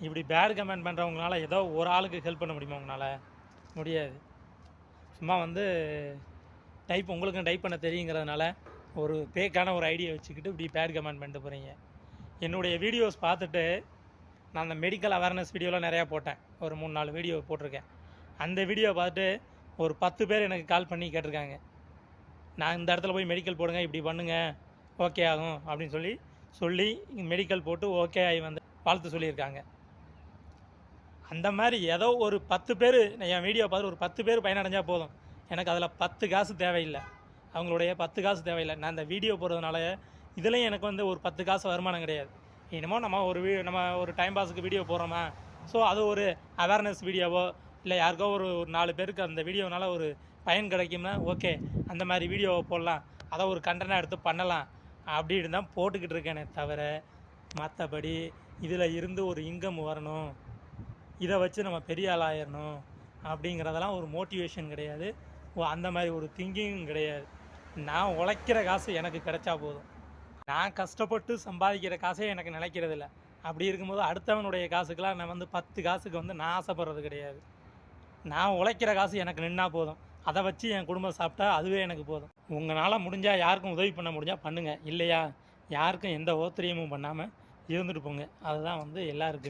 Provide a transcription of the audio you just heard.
இப்படி bad comment பண்ணுறவங்களால ஏதோ ஒரு ஆளுக்கு ஹெல்ப் பண்ண முடியுமா உங்களால்? முடியாது. சும்மா வந்து டைப் உங்களுக்கும் டைப் பண்ண தெரியுங்கிறதுனால ஒரு பேக்கான ஒரு ஐடியா வச்சுக்கிட்டு இப்படி பேட் கமெண்ட் பண்ணிட்டு போகிறீங்க என்னுடைய வீடியோஸ் பார்த்துட்டு நான் அந்த மெடிக்கல் அவேர்னஸ் வீடியோலாம் நிறையா போட்டேன். ஒரு மூணு நாலு வீடியோ போட்டிருக்கேன். அந்த வீடியோ பார்த்துட்டு ஒரு பத்து பேர் எனக்கு கால் பண்ணி கேட்டிருக்காங்க. நான் இந்த இடத்துல போய் மெடிக்கல் போடுங்க இப்படி பண்ணுங்க ஓகே ஆகும் அப்படின்னு சொல்லி சொல்லி மெடிக்கல் போட்டு ஓகே ஆகி வந்து வாழ்த்து சொல்லியிருக்காங்க. அந்த மாதிரி ஏதோ ஒரு பத்து பேர் என் வீடியோ பார்த்து ஒரு பத்து பேர் பயனடைஞ்சால் போதும். எனக்கு அதில் பத்து காசு தேவையில்லை. அவங்களுடைய பத்து காசு தேவையில்லை. நான் இந்த வீடியோ போடுறதுனால இதுலேயும் எனக்கு வந்து ஒரு பத்து காசு வருமானம் கிடையாது. என்னமோ நம்ம ஒரு வீ நம்ம ஒரு டைம் பாஸுக்கு வீடியோ போடுறோமா? ஸோ அது ஒரு அவேர்னஸ் வீடியோவோ இல்லை யாருக்கோ ஒரு ஒரு நாலு பேருக்கு அந்த வீடியோனால ஒரு பயன் கிடைக்கும்னா ஓகே அந்த மாதிரி வீடியோவை போடலாம். அதை ஒரு கண்டனாக எடுத்து பண்ணலாம். அப்படின்னு தான் போட்டுக்கிட்டு இருக்கேனே தவிர மற்றபடி இதில் இருந்து ஒரு இன்கம் வரணும். இதை வச்சு நம்ம பெரிய ஆள் ஆயிடணும் அப்படிங்கிறதெல்லாம் ஒரு மோட்டிவேஷன் கிடையாது. ஓ அந்த மாதிரி ஒரு திங்கிங்கும் கிடையாது. நான் உழைக்கிற காசு எனக்கு கிடைச்சா போதும். நான் கஷ்டப்பட்டு சம்பாதிக்கிற காசே எனக்கு நிலைக்கிறது இல்லை அப்படி இருக்கும்போது அடுத்தவனுடைய காசுக்கெல்லாம் நான் வந்து பத்து காசுக்கு வந்து நான் ஆசைப்படுறது கிடையாது. நான் உழைக்கிற காசு எனக்கு நின்னா போதும். அதை வச்சு என் குடும்பம் சாப்பிட்டா அதுவே எனக்கு போதும். உங்களால் முடிஞ்சால் யாருக்கும் உதவி பண்ண முடிஞ்சால் பண்ணுங்கள் இல்லையா? யாருக்கும் எந்த ஓத்திரியமும் பண்ணாமல் இருந்துட்டு போங்க. அதுதான் வந்து எல்லாருக்கும்